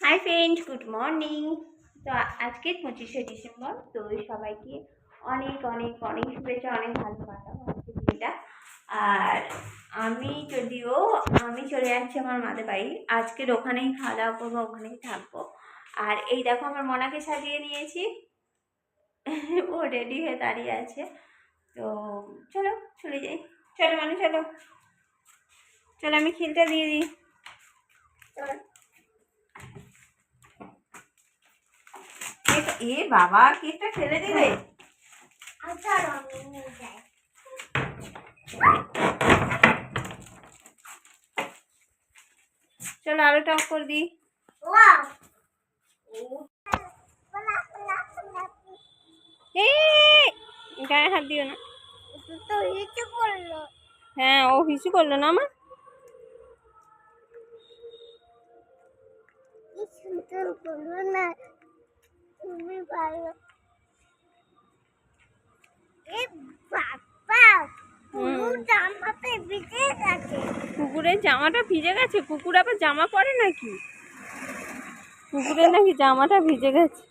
Hi friend good morning. তো আজকে পঁচিশে ডিসেম্বর, তো সবাইকে অনেক অনেক অনেক শুভেচ্ছা, অনেক ভালো কাটাবো আজকে দিনটা। আর আমি যদিও, আমি চলে যাচ্ছি আমার মাদের বাড়ি। আজকের ওখানেই খাওয়া দাওয়া করব, ওখানেই থাকব। আর এই দেখো, আমার মনাকে সাজিয়ে নিয়েছি। ও রেডি হয়ে দাঁড়িয়ে আছে। তো চলো, চলে যাই। চলো মানে চলো। চলো, আমি খিলটা দিয়ে দিই। চলো। এ- বাবা কেকটা ফেলে দিলে। আচ্ছা চলো আলোটা অফ করে দিই। গায়ে হাত দিও না। হ্যাঁ ও হিসু করল না আমার না। তুমি ভালো। এ বাবা জামাতে ভিজে গেছে। কুকুরের জামাটা ভিজে গেছে? কুকুর আবার জামা পরে নাকি? কুকুরের নাকি জামাটা ভিজে গেছে?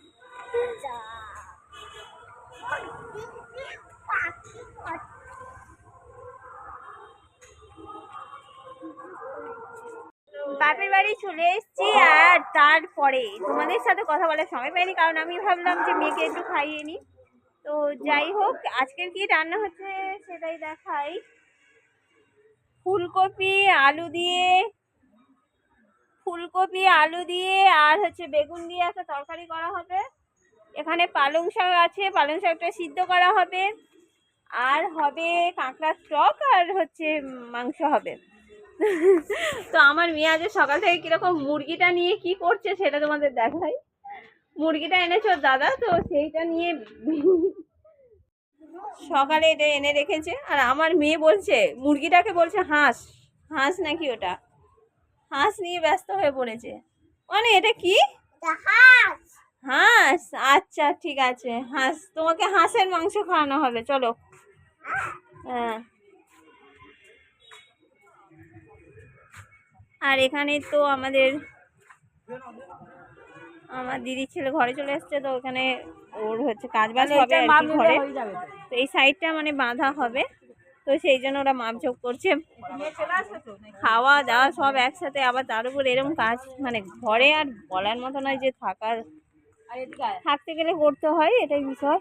বাপের বাড়ি চলে এসেছি আর তারপরে তোমাদের সাথে কথা বলার সময় পাইনি, কারণ আমি ভাবলাম যে মেয়েকে একটু খাইয়ে নিই। তো যাই হোক, আজকের কি রান্না হচ্ছে সেটাই দেখাই। ফুলকপি, আলু দিয়ে, ফুলকপি, আলু দিয়ে, আর হচ্ছে বেগুন দিয়ে একটা তরকারি করা হবে। এখানে পালং শাক আছে, পালং শাকটা সিদ্ধ করা হবে। আর হবে কাঁকড়ার স্টক আর হচ্ছে মাংস হবে। তো আমার মেয়ে আজ সকাল থেকে কীরকম মুরগিটা নিয়ে কি করছে সেটা তোমাদের দেখাই। মুরগিটা এনেছো দাদা তো সেইটা নিয়ে সকালে এটা এনে রেখেছে। আর আমার মেয়ে বলছে মুরগিটাকে বলছে হাঁস হাঁস নাকি ওটা? হাঁস নিয়ে ব্যস্ত হয়ে পড়েছে। মানে এটা কি? জাহাজ হাঁস। আচ্ছা ঠিক আছে হাঁস। তোমাকে হাঁসের মাংস খাওয়ানো হবে চলো। হ্যাঁ। আর এখানে তো আমাদের আমার দিদির ছেলে ঘরে চলে এসছে তো ওখানে ওর হচ্ছে কাজ বাজ হবে ঘরে। তো। এই সাইডটা মানে বাঁধা হবে তো সেই জন্য ওরা মাপঝোপ করছে। খাওয়া দাওয়া সব একসাথে আবার তার উপর এরকম কাজ মানে ঘরে আর বলার মতো নয় যে থাকার। থাকতে গেলে করতে হয় এটাই বিষয়।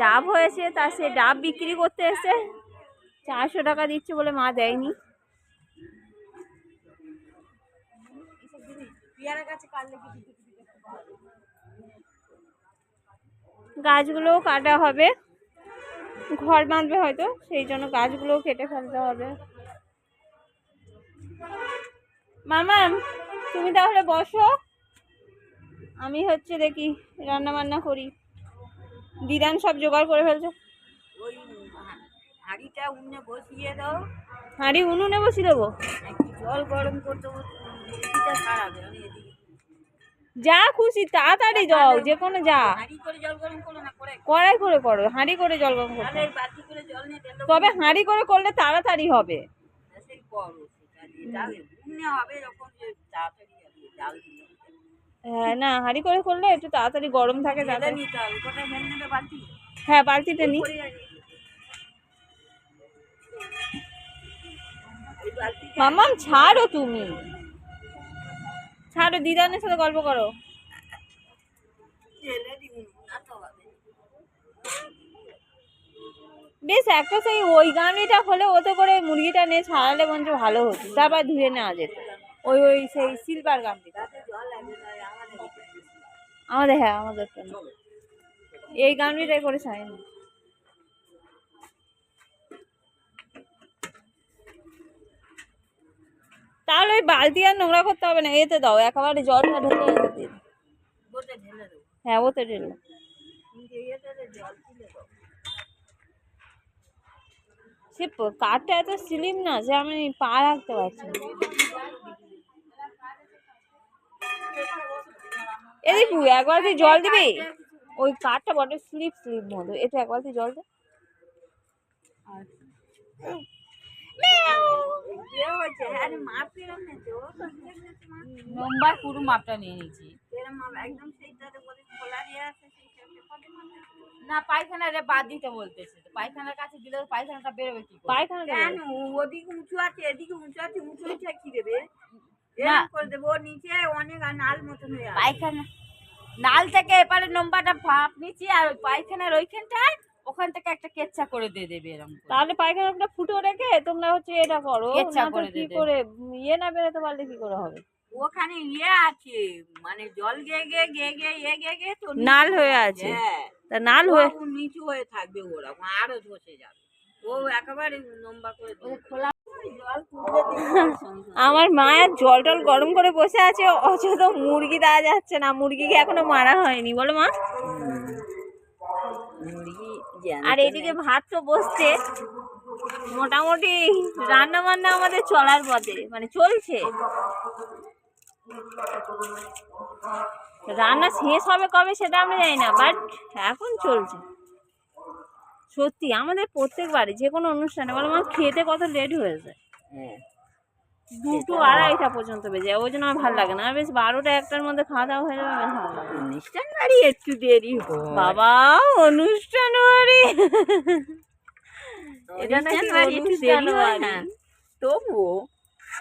ডাব হয়েছে, তা সে ডাব বিক্রি করতে এসে চারশো টাকা দিচ্ছে বলে মা দেয়নি। গাছগুলোও কাটা হবে। ঘর বাঁধবে হয়তো, সেই জন্য গাছগুলোও কেটে ফেলতে হবে। মামা, তুমি তাহলে বসো। আমি হচ্ছে দেখি রান্না বান্না করি। দিদান সব জোগাড় করে ফেলছে। ওই হাঁড়িটা উন্নে বসিয়ে দাও। হাঁড়ি উনুনে বসিয়ে দেবো? জল গরম করতে যা খুশি তাড়াতাড়ি যাও যে কোনো যা। কড়াই করে করো হাঁড়ি করে জল গরম করে। তবে হাঁড়ি করে করলে তাড়াতাড়ি হবে। হবে যখন তাড়াতাড়ি হ্যাঁ না হাঁড়ি করে করলে একটু তাড়াতাড়ি গরম থাকে হ্যাঁ বালতিতে নি। মাম্মাম ছাড়ো তুমি। ছাড়ো দিদানের সাথে গল্প করো। বেশ একটা সেই ওই গামলিটা হলে ওতে করে মুরগিটা নিয়ে ছাড়ালে বঞ্চ ভালো হতো। তারপর ধুয়ে নেওয়া যেত। ওই ওই সেই সিলভার গামলিটা। আমাদের হ্যাঁ আমাদের। এই গামলিটাই করে ছাড়ে না। তাহলে ওই বালতি আর নোংরা করতে হবে না, এতে দাও, একেবারে জলটা ঢেলে হ্যাঁ ওতে ঢেলে সে কাঠটা এত স্লিম না যে আমি পা রাখতে পারছি না। এদিক একবার তুই জল দিবি? ওই কাঠটা বড্ড স্লিপ স্লিপ মতো এটা একবার তুই জল দে। আর এ হয়েছে রে, মাপ কিরম নিয়েছে? ও তো ঠিক নিয়েছে মাপ। নম্বর পুরো মাপটা নিয়ে নিয়েছি? না পায়খানা রে বাদ দিতে বলতেছে। তো পায়খানার কাছে দিলে পায়খানাটা বেরোবে কি পায়খানা কেন? ওদিকে উঁচু আছে এদিকে উঁচু আছে উঁচু উঁচু কি দেবে? করে দেবো নিচে অনেক নাল মতন হয়ে আছে। পায়খানা। নাল থেকে এপারে নম্বরটা ভাপ নিচ্ছি আর ওই পায়খানার ওইখানটায় ওখান থেকে একটা কেচ্ছা করে দিয়ে দেবে এরকম তাহলে পায়খানাটা ফুটো রেখে তোমরা হচ্ছে এটা করো কেচ্ছা করে কি করে ইয়ে না বেরোতে পারলে কি করে হবে? ওখানে ইয়ে আছে মানে জল গিয়ে গিয়ে গিয়ে ইয়ে তো নাল হয়ে আছে। হ্যাঁ। তা নাল হয়ে নিচু হয়ে থাকবে ওরকম আরও ধসে যাবে। ও একেবারে লম্বা করে। খোলা আমার মায়ের জল টল গরম করে বসে আছে অথচ মুরগি দেওয়া যাচ্ছে না মুরগিকে এখনও মারা হয়নি বলো মা। আর এইদিকে ভাত তো বসছে। মোটামুটি রান্না বান্না আমাদের চলার পথে মানে চলছে। রান্না শেষ হবে কবে সেটা আমরা জানি না বাট এখন চলছে। সত্যি আমাদের প্রত্যেকবারে যে কোনো অনুষ্ঠানে বলো আমার খেতে কত লেট হয়ে যায়। হ্যাঁ দুটো আড়াইটা পর্যন্ত বেজে যায় ওই জন্য আমার ভালো লাগে না। আর বেশ বারোটা একটার মধ্যে খাওয়া দাওয়া হয়ে যাবে ভালো লাগে। অনুষ্ঠান বাড়ি একটু দেরি বাবা অনুষ্ঠান বাড়ি। এটা নাকি বাড়ি একটু দেরি হয় বাড়ি। না তবুও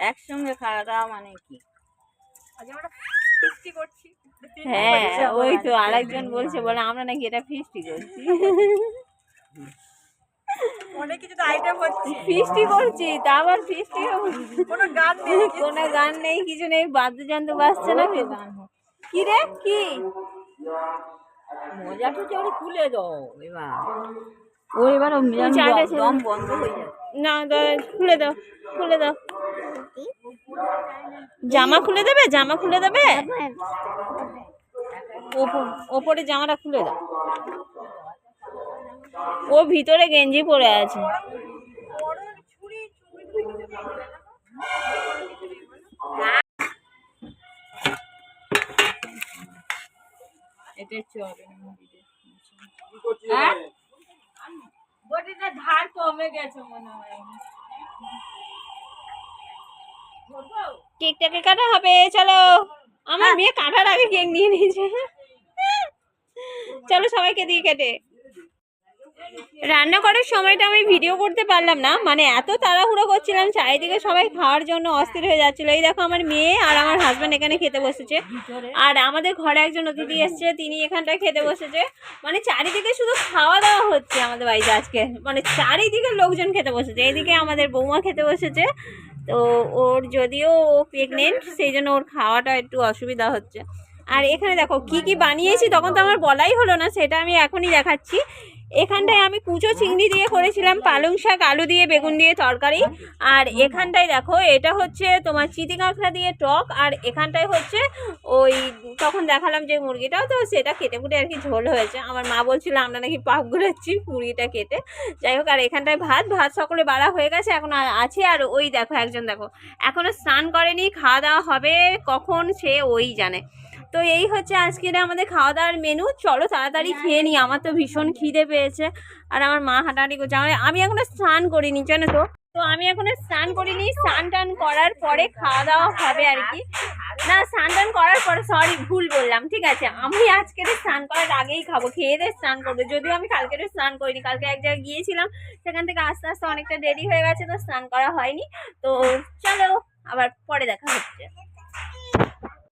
একসঙ্গে খাওয়া দাওয়া মানে কি? হ্যাঁ ওই তো আরেকজন বলছে বলে আমরা নাকি এটা ফিস্টি করছি। অনেক কিছু তো আইটেম হচ্ছে। ফিস্টি করছি তা আবার ফিস্টি কোনো গান নেই কোনো গান নেই কিছু নেই বাদ্যযন্ত্র বাজছে না কি রে? কি? মজা তো চড়ে খুলে দাও এবার। ও এবার দম- বন্ধ হয়ে যাবে না দাও, খুলে দাও খুলে দাও। জামা খুলে দেবে? জামা খুলে দেবে? ওপর- ওপরে জামাটা খুলে দাও। ও ভিতরে গেঞ্জি পরে আছে। এটা চলে। হ্যাঁ বটিটা ধার কমে গেছে মনে হয় কেকটাকে কাটা হবে চলো। আমার মেয়ে কাটার আগে কেক নিয়ে নিয়েছে। চলো সবাইকে দিয়ে কেটে। রান্না করার সময়টা আমি ভিডিও করতে পারলাম না। মানে এত তাড়াহুড়ো করছিলাম, চারিদিকে সবাই খাওয়ার জন্য অস্থির হয়ে যাচ্ছিল। এই দেখো আমার মেয়ে আর আমার হাজব্যান্ড এখানে খেতে বসেছে। আর আমাদের ঘরে একজন অতিথি এসছে, তিনি এখানটায় খেতে বসেছে। মানে চারিদিকে শুধু খাওয়া দাওয়া হচ্ছে আমাদের বাড়িতে আজকে। মানে চারিদিকে লোকজন খেতে বসেছে। এইদিকে আমাদের বৌমা খেতে বসেছে। তো ওর যদিও ও প্রেগনেন্ট সেই জন্য ওর খাওয়াটা একটু অসুবিধা হচ্ছে। আর এখানে দেখো, কি কি বানিয়েছি তখন তো আমার বলাই হলো না, সেটা আমি এখনই দেখাচ্ছি। এখানটায় আমি কুচো, চিংড়ি দিয়ে করেছিলাম, পালং শাক, আলু দিয়ে, বেগুন দিয়ে তরকারি। আর এখানটায় দেখো, এটা হচ্ছে তোমার চিতি কাঁকড়া দিয়ে টক, আর এখানটায় হচ্ছে ওই তখন দেখালাম যে মুরগিটাও, তো সেটা কেটে কুটে আর কি ঝোল হয়েছে। আমার মা বলছিল, আমরা নাকি পাক ঘুরাচ্ছি মুরগিটা কেটে। যাই হোক, আর এখানটায় ভাত ভাত সকলে বাড়া হয়ে গেছে, এখন আছে। আর ওই দেখো, একজন দেখো, এখনও স্নান করেনি, খাওয়া দাওয়া হবে কখন সে ওই জানে। তো এই হচ্ছে আজকের আমাদের খাওয়া দাওয়ার মেনু চলো তাড়াতাড়ি খেয়ে নিই। আমার তো ভীষণ খিদে পেয়েছে। আর আমার মা হাঁটাহাঁটি করছে। আমার আমি এখনও স্নান করিনি জানো তো? তো আমি এখনও স্নান করিনি। স্নান টান করার পরে খাওয়া দাওয়া হবে আর কি। না স্নান টান করার পরে সরি ভুল বললাম ঠিক আছে? আমি আজকের স্নান করার আগেই খাব। খেয়ে দিয়ে স্নান করব। যদিও আমি কালকের স্নান করিনি। কালকে এক জায়গায় গিয়েছিলাম। সেখান থেকে আস্তে আস্তে অনেকটা দেরি হয়ে গেছে তো স্নান করা হয়নি। তো চলো আবার পরে দেখা হচ্ছে।